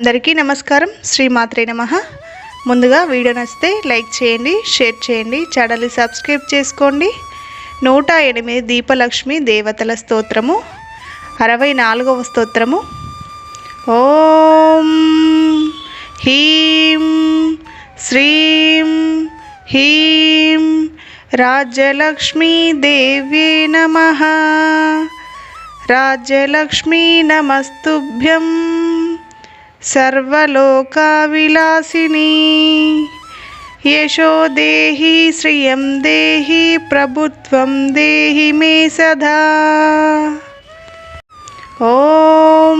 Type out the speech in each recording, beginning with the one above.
అందరికీ నమస్కారం. శ్రీమాత్రే నమ. ముందుగా వీడియో నచ్చితే లైక్ చేయండి షేర్ చేయండి ఛానల్ని సబ్స్క్రైబ్ చేసుకోండి. నూట ఎనిమిది దీపలక్ష్మి దేవతల స్తోత్రము. అరవై నాలుగవ స్తోత్రము. ఓం హీం శ్రీం హీం రాజ్యలక్ష్మీ దేవ్యే నమః. రాజ్యలక్ష్మీ నమస్తుభ్యం. सर्वलोकाविलासिनी। यशो देहि, श्रियं देहि, प्रभुत्वं देहि मे सदा। ॐ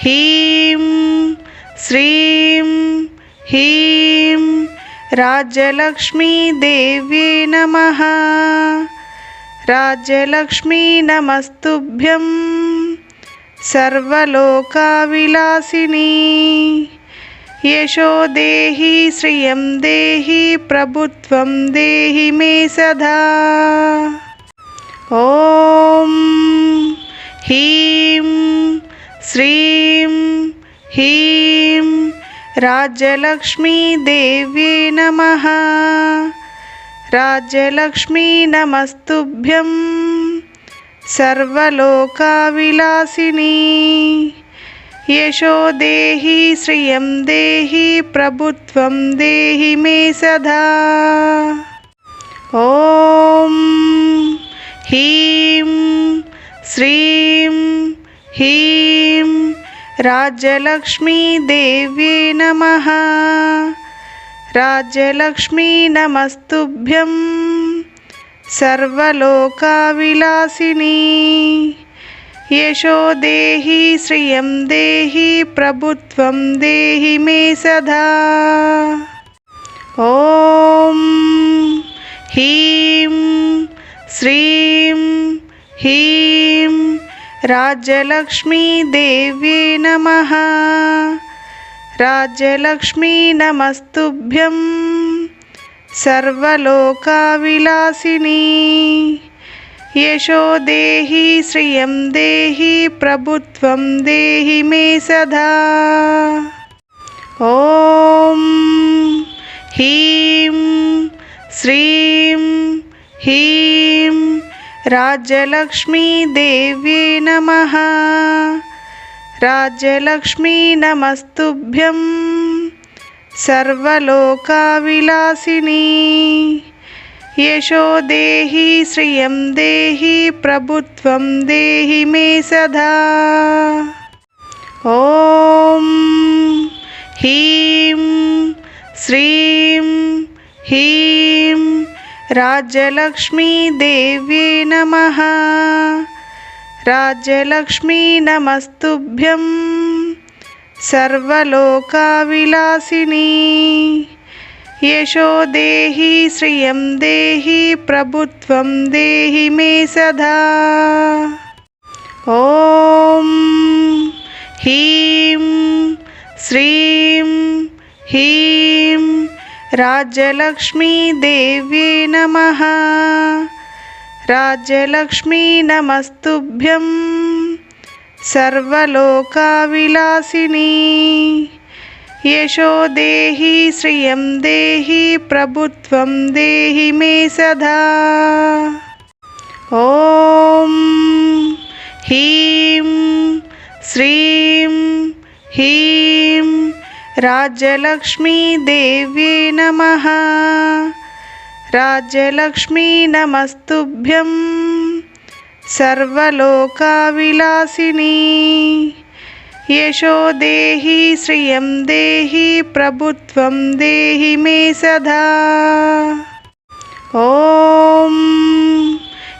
ह्रीं, श्रीं ह्रीं राज्यलक्ष्मीदेव्यै नमः। राज्यलक्ष्मी नमस्तुभ्यम्। सर्वलोका विलासिनी यशो देहि, श्रियं देहि, प्रभुत्वं देहि मे सदा। ॐ ह्रीं, श्रीं ह्रीं राज्यलक्ष्मीदेव्ये नमः। राज्यलक्ष्मी नमस्तुभ्यम्। सर्वलोकाविलासिनी। यशो देहि श्रियं देहि, प्रभुत्वं देहि मे सदा। ॐ ह्रीं, श्रीं ह्रीं राज्यलक्ष्मीदेव्ये नमः। राजलक्ष्मी नमस्तुभ्यम्। सर्वलोकाविलासिनी। यशो देहि, श्रियं देहि, प्रभुत्वं देहि मे सदा। ॐ ह्रीं, श्रीं ह्रीं राज्यलक्ष्मी देव्ये नमः। राज्यलक्ष्मी नमस्तुभ्यम्। सर्वलोकाविलासिनी। यशो देहि श्रियं देहि, प्रभुत्वं देहि मे सदा। ॐ ह्रीं, श्रीं ह्रीं राज्यलक्ष्मीदेव्यै नमः। राज्यलक्ष्मी नमस्तुभ्यम्। सर्वलोकाविलासिनी। यशो देहि श्रियं देहि, प्रभुत्वं देहि मे सदा। ओम ह्रीं श्रीं ह्रीं राजलक्ष्मी देवी नमः। राजलक्ष्मी नमस्तुभ्यम्। सर्वलोका विलासिनी यशो देहि, श्रियं देहि, प्रभुत्वं देहि मे सदा। ॐ ह्रीं, श्रीं ह्रीं राज्यलक्ष्मीदेव्यै नमः। राजलक्ष्मी नमस्तुभ्यम्। सर्वलोका विलासिनी यशो देहि श्रियं देहि, प्रभुत्वं देहि मे सदा। ॐ ह्रीं, श्रीं ह्रीं राज्यलक्ष्मीदेव्यै नमः। राजलक्ष्मी नमस्तुभ्यम्। सर्वलोकाविलासिनी। यशो देहि श्रियं देहि, प्रभुत्वं देहि मे सदा। ॐ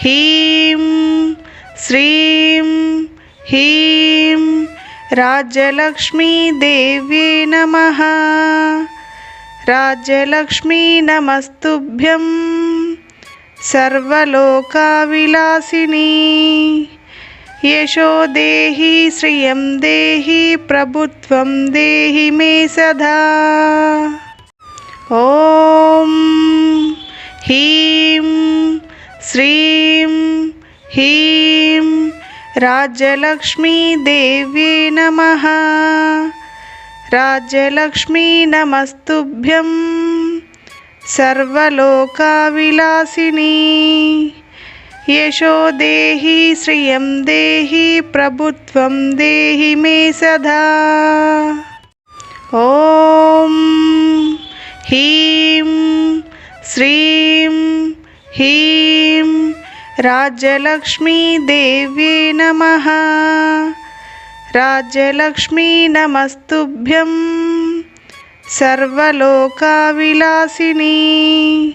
ह्रीं, श्रीं ह्रीं राज्यलक्ष्मीदेव्यै नमः। राजलक्ष्मी नमस्तुभ्यम्। सर्वलोका विलासिनी यशो देहि, श्रियं देहि, प्रभुत्वं देहि मे सदा। ॐ ह्रीं, श्रीं ह्रीं राज्यलक्ष्मीदेव्ये नमः। राज्यलक्ष्मी नमस्तुभ्यम्। सर्वलोकाविलासिनी। यशो देहि श्रियं देहि, प्रभुत्वं देहि मे सदा। ॐ ह्रीं, श्रीं ह्रीं राज्यलक्ष्मीदेव्यै नमः। राज्यलक्ष्मी नमस्तुभ्यं सर्वलोकाविलासिनी।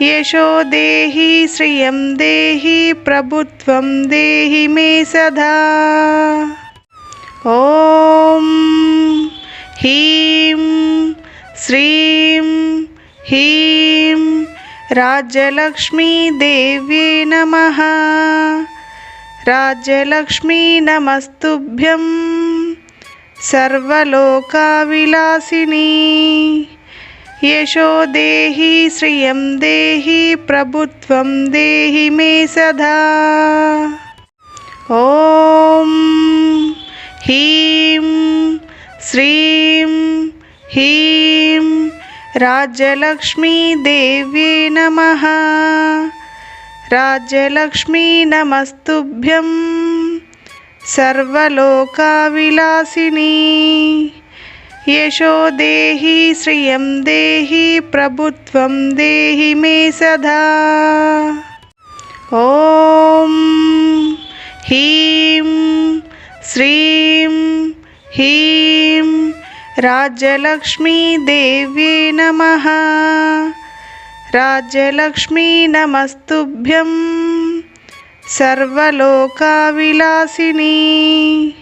यशो देहि श्रियं देहि, प्रभुत्वं देहि मे सदा। ॐ ह्रीं, श्रीं ह्रीं राज्यलक्ष्मीदेव्यै नमः। राज्यलक्ष्मी नमस्तुभ्यं सर्वलोकाविलासिनी। यशो देहि, श्रियं देहि, प्रभुत्वं देहि मे सदा। ॐ ह्रीं, श्रीं ह्रीं राज्यलक्ष्मीदेव्यै नमः। राज्यलक्ष्मी नमस्तुभ्यं सर्वलोकाविलासिनी। यशो देहि श्रियं देहि, प्रभुत्वं देहि मे सदा। ॐ ह्रीं, श्रीं ह्रीं राज्यलक्ष्मीदेव्यै नमः। राज्यलक्ष्मी नमस्तुभ्यं सर्वलोकाविलासिनी।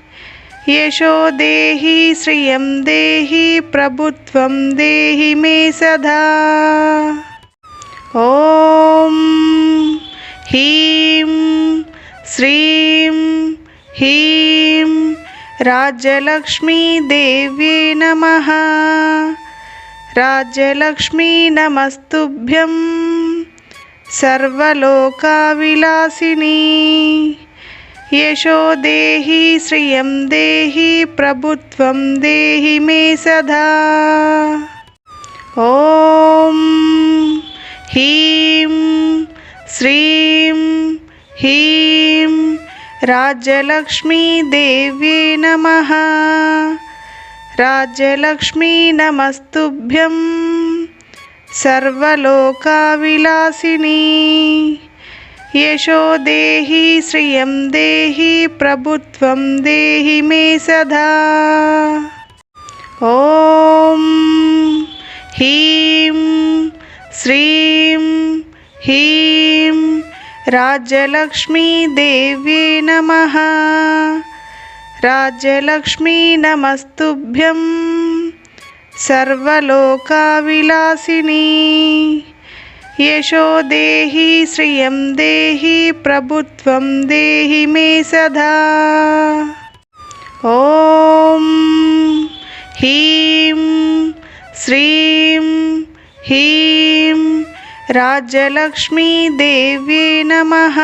यशो देहि श्रियं देहि, प्रभुत्वं देहि मे सदा। ॐ ह्रीं, श्रीं ह्रीं राज्यलक्ष्मीदेव्यै नमः। राज्यलक्ष्मी नमस्तुभ्यं सर्वलोकाविलासिनी। यशो देहि, श्रियं देहि, प्रभुत्वं देहि मे सदा। ॐ ह्रीं, श्रीं ह्रीं राज्यलक्ष्मीदेव्यै नमः। राज्यलक्ष्मी नमस्तुभ्यं सर्वलोकाविलासिनी। यशो देहि श्रियं देहि, प्रभुत्वं देहि मे सदा। ॐ ह्रीं, श्रीं ह्रीं राज्यलक्ष्मीदेव्यै नमः। राज्यलक्ष्मी नमस्तुभ्यं सर्वलोकाविलासिनी। यशो देहि श्रियं देहि, प्रभुत्वं देहि मे सदा। ॐ ह्रीं श्रीं ह्रीं राज्यलक्ष्मीदेव्यै नमः।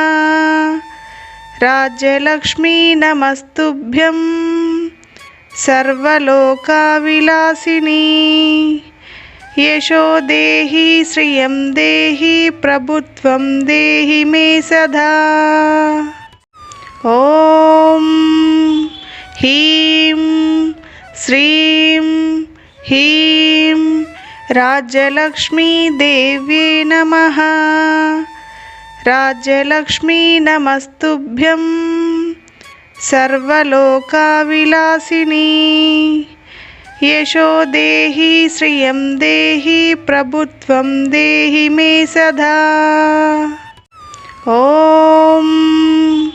राज्यलक्ष्मी नमस्तुभ्यं सर्वलोकाविलासिनी। यशो देहि, श्रियं देहि, प्रभुत्वं देहि मे सदा। ॐ ह्रीं, श्रीं ह्रीं राज्यलक्ष्मीदेव्यै नमः। राज्यलक्ष्मी नमस्तुभ्यं सर्वलोकाविलासिनी। यशो देहि श्रियं देहि, प्रभुत्वं देहि मे सदा। ॐ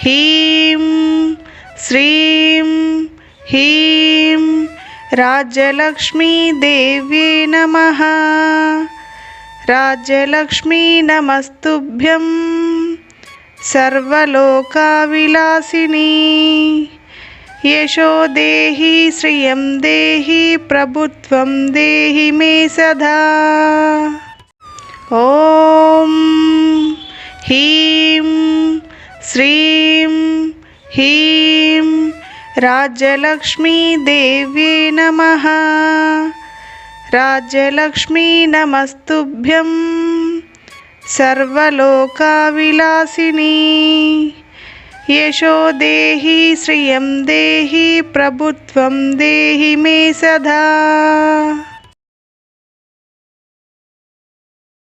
ह्रीं श्रीं ह्रीं राज्यलक्ष्मीदेव्यै नमः। राज्यलक्ष्मी नमस्तुभ्यं सर्वलोकाविलासिनी। यशो देहि श्रियं देहि, प्रभुत्वं देहि मे सदा। ॐ ह्रीं श्रीं ह्रीं राज्यलक्ष्मीदेव्ये नमः। राज्यलक्ष्मी नमस्तुभ्यं सर्वलोकाविलासिनी। यशो देहि श्रियं देहि प्रभुत्वं देहि मे सदा।